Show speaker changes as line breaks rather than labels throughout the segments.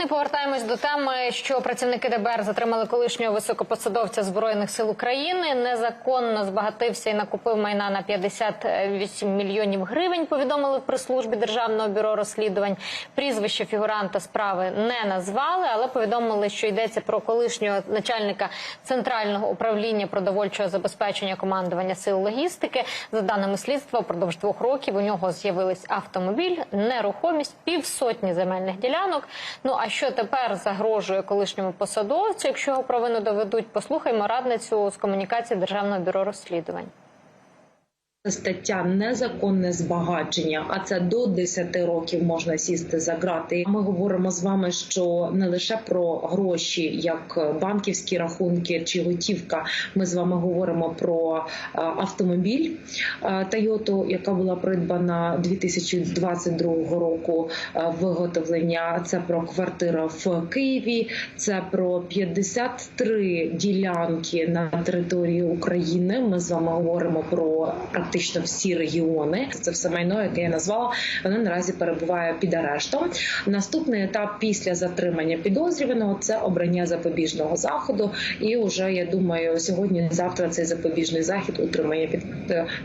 Ми повертаємось до теми, що працівники ДБР затримали колишнього високопосадовця збройних сил України. Незаконно збагатився і накупив майна на 58 мільйонів гривень. Повідомили в прес-службі державного бюро розслідувань. Прізвище фігуранта справи не назвали, але повідомили, що йдеться про колишнього начальника центрального управління продовольчого забезпечення командування сил логістики. За даними слідства, впродовж двох років у нього з'явились автомобіль, нерухомість, півсотні земельних ділянок. Ну а що тепер загрожує колишньому посадовцю? Якщо його провину доведуть, послухаймо радницю з комунікації державного бюро розслідувань.
Стаття незаконне збагачення, а це до 10 років можна сісти за грати. Ми говоримо з вами, що не лише про гроші, як банківські рахунки чи готівка. Ми з вами говоримо про е, автомобіль Тойоту, яка була придбана 2022 року е, виготовлення. Це про квартира в Києві, це про 53 ділянки на території України. Ми з вами говоримо про практично всі регіони. Це все майно, яке я назвала. Воно наразі перебуває під арештом. Наступний етап після затримання підозрюваного це обрання запобіжного заходу. І вже я думаю, сьогодні-завтра цей запобіжний захід утримання під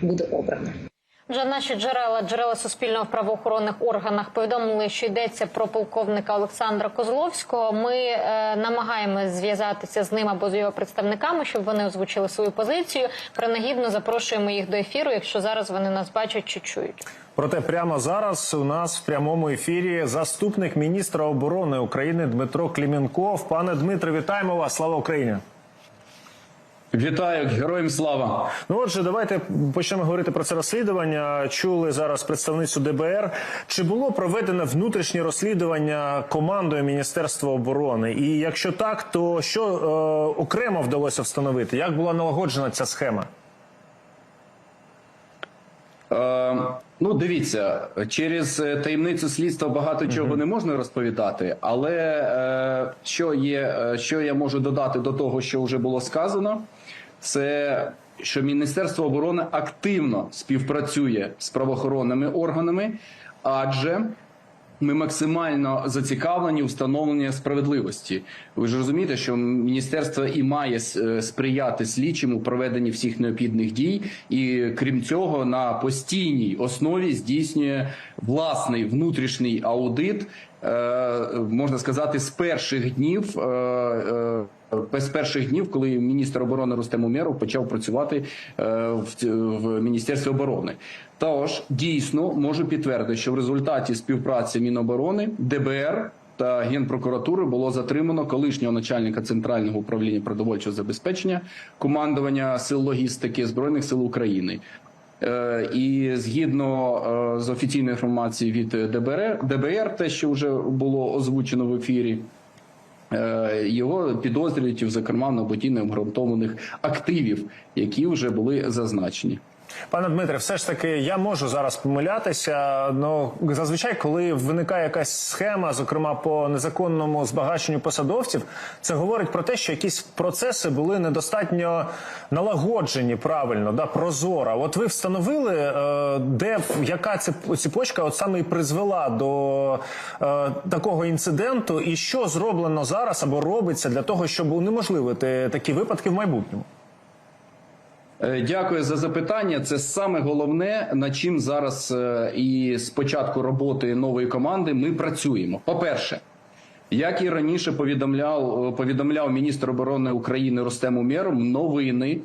буде обрано.
Вже наші джерела, джерела суспільного в правоохоронних органах повідомили, що йдеться про полковника Олександра Козловського. Ми е, намагаємось зв'язатися з ним або з його представниками, щоб вони озвучили свою позицію. Принагідно запрошуємо їх до ефіру, якщо зараз вони нас бачать чи чують.
Проте прямо зараз у нас в прямому ефірі заступник міністра оборони України Дмитро Кліменков. Пане Дмитре, вітаємо вас! Слава Україні!
Вітаю, героям слава.
Ну отже, давайте почнемо говорити про це розслідування. Чули зараз представницю ДБР. Чи було проведено внутрішнє розслідування командою Міністерства оборони? І якщо так, то що е, окремо вдалося встановити? Як була налагоджена ця схема?
Е, ну, дивіться, через е, таємницю слідства багато чого не можна розповідати, але е, що є, е, що я можу додати до того, що вже було сказано, це що Міністерство оборони активно співпрацює з правоохоронними органами, адже ми максимально зацікавлені у встановленні справедливості. Ви ж розумієте, що міністерство і має е, сприяти слідчим у проведенні всіх необхідних дій, і крім цього, на постійній основі здійснює власний внутрішній аудит. е, Можна сказати, з перших днів, е, е, з перших днів, коли міністр оборони Рустем Умєров почав працювати в міністерстві оборони. Тож дійсно можу підтвердити, що в результаті співпраці Міноборони ДБР та Генпрокуратури було затримано колишнього начальника центрального управління продовольчого забезпечення командування сил логістики збройних сил України. Е, І згідно е, з офіційною інформацією від ДБР, ДБР, те, що вже було озвучено в ефірі, е, його підозрюють, зокрема, на набутті обґрунтованих активів, які вже були зазначені.
Пане Дмитре, все ж таки я можу зараз помилятися. але зазвичай, коли виникає якась схема, зокрема по незаконному збагаченню посадовців, це говорить про те, що якісь процеси були недостатньо налагоджені правильно, да прозоро. От ви встановили, е, де яка цепочка от саме і призвела до е, такого інциденту, і що зроблено зараз або робиться для того, щоб унеможливити такі випадки в майбутньому.
Е, Дякую за запитання. Це саме головне, над чим зараз е, і з початку роботи нової команди ми працюємо. По-перше, як і раніше повідомляв е, повідомляв міністр оборони України Рустем Умєров, новини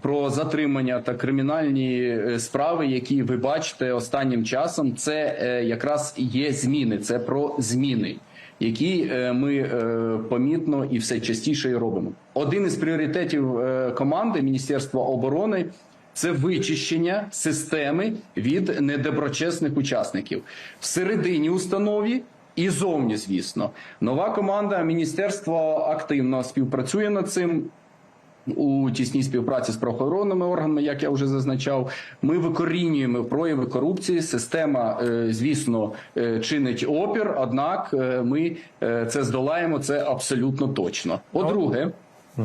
про затримання та кримінальні справи, які ви бачите останнім часом, це якраз є зміни. Це про зміни які е, ми е, помітно і все частіше робимо. Один із пріоритетів е, команди Міністерства оборони. Це вичищення системи від недоброчесних учасників всередині установі і зовні, звісно, нова команда міністерства активно співпрацює над цим у тісній співпраці з правоохоронними органами, як я вже зазначав, ми викорінюємо прояви корупції. Система, е, звісно, е, чинить опір однак е, ми це здолаємо. Це абсолютно точно. По-друге,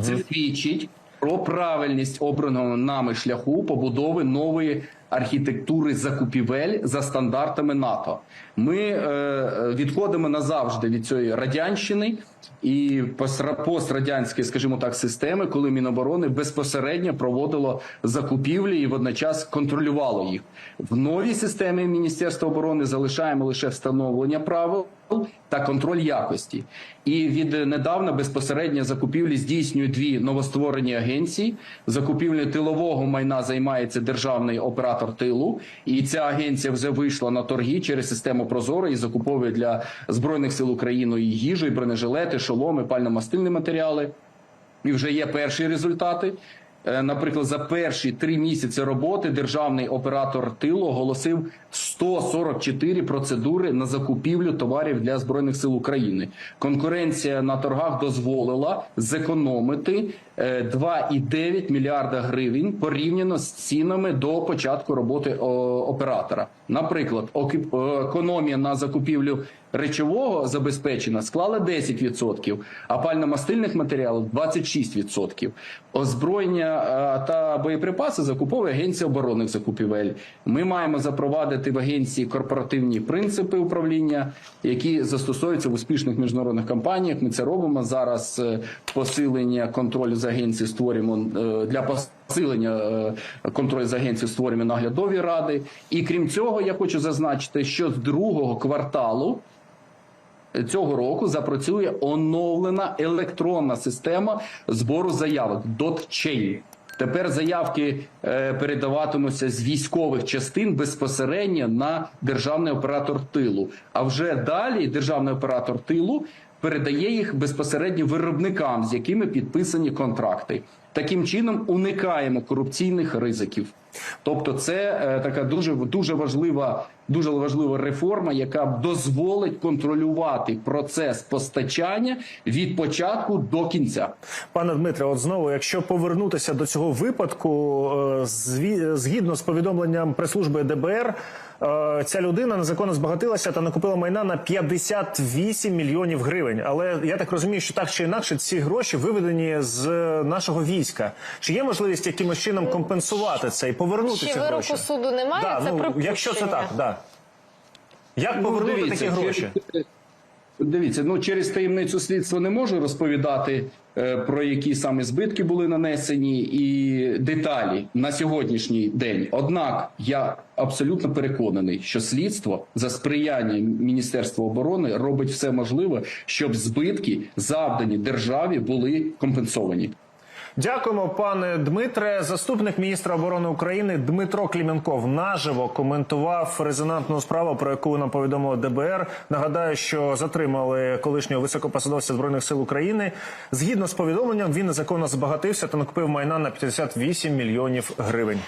це свідчить про правильність обраного нами шляху побудови нової архітектури закупівель за стандартами НАТО. Ми е, е, відходимо назавжди від цієї радянщини і пострадянської, скажімо так, системи, коли Міноборони безпосередньо проводило закупівлі і водночас контролювало їх. В новій системі Міністерства оборони залишаємо лише встановлення правил та контроль якості. І від недавна безпосередньо закупівлі здійснюють дві новостворені агенції. Закупівлею тилового майна займається державний оператор тилу, і ця агенція вже вийшла на торги через систему Прозоро і закуповує для збройних сил України і їжу, і бронежилети, шоломи, пально-мастильні матеріали. І вже є перші результати. Е, Наприклад, за перші три місяці роботи державний оператор тилу оголосив 144 процедури на закупівлю товарів для збройних сил України. Конкуренція на торгах дозволила зекономити е, 2,9 мільярда гривень порівняно з цінами до початку роботи оператора. Наприклад, е, економія на закупівлю речового забезпечення склала 10%, а пально-мастильних матеріалів 26%. Озброєння е, та боєприпаси закуповує агенція оборонних закупівель. Ми маємо запровадити в агенції корпоративні принципи управління, які застосовуються в успішних міжнародних кампаніях. Ми це робимо зараз. е, Посилення контролю з агенції створюємо е, для посилення контролю з агенції створюємо наглядові ради. І крім цього, я хочу зазначити, що з другого кварталу цього року запрацює оновлена електронна система збору заявок DotChain. Тепер заявки е, передаватимуться з військових частин безпосередньо на державний оператор тилу. А вже далі державний оператор тилу передає їх безпосередньо виробникам, з якими підписані контракти. Таким чином уникаємо корупційних ризиків. Тобто, це е, така дуже дуже важлива, дуже важлива реформа, яка дозволить контролювати процес постачання від початку до кінця.
Пане Дмитре, от знову, якщо повернутися до цього випадку, е, згідно з повідомленням прес-служби ДБР, е, ця людина незаконно збагатилася та накупила майна на 58 мільйонів гривень. Але я так розумію, що так чи інакше ці гроші виведені з нашого війська. Чи є можливість якимось чином компенсувати це і повернути
Ще
ці
вироку
гроші?
суду немає,
Да,
це
ну,
припущення.
якщо це так, да. Як повернути
Ну, дивіться,
такі гроші?
через- Дивіться, ну через таємницю слідства не можу розповідати е, про які саме збитки були нанесені і деталі на сьогоднішній день. Однак я абсолютно переконаний, що слідство за сприяння Міністерства оборони робить все можливе, щоб збитки, завдані державі, були компенсовані.
Дякуємо, пане Дмитре. Заступник міністра оборони України Дмитро Кліменков наживо коментував резонантну справу, про яку нам повідомило ДБР. Нагадаю, що затримали колишнього високопосадовця збройних сил України. Згідно з повідомленням, він незаконно збагатився та накупив майна на 58 мільйонів гривень.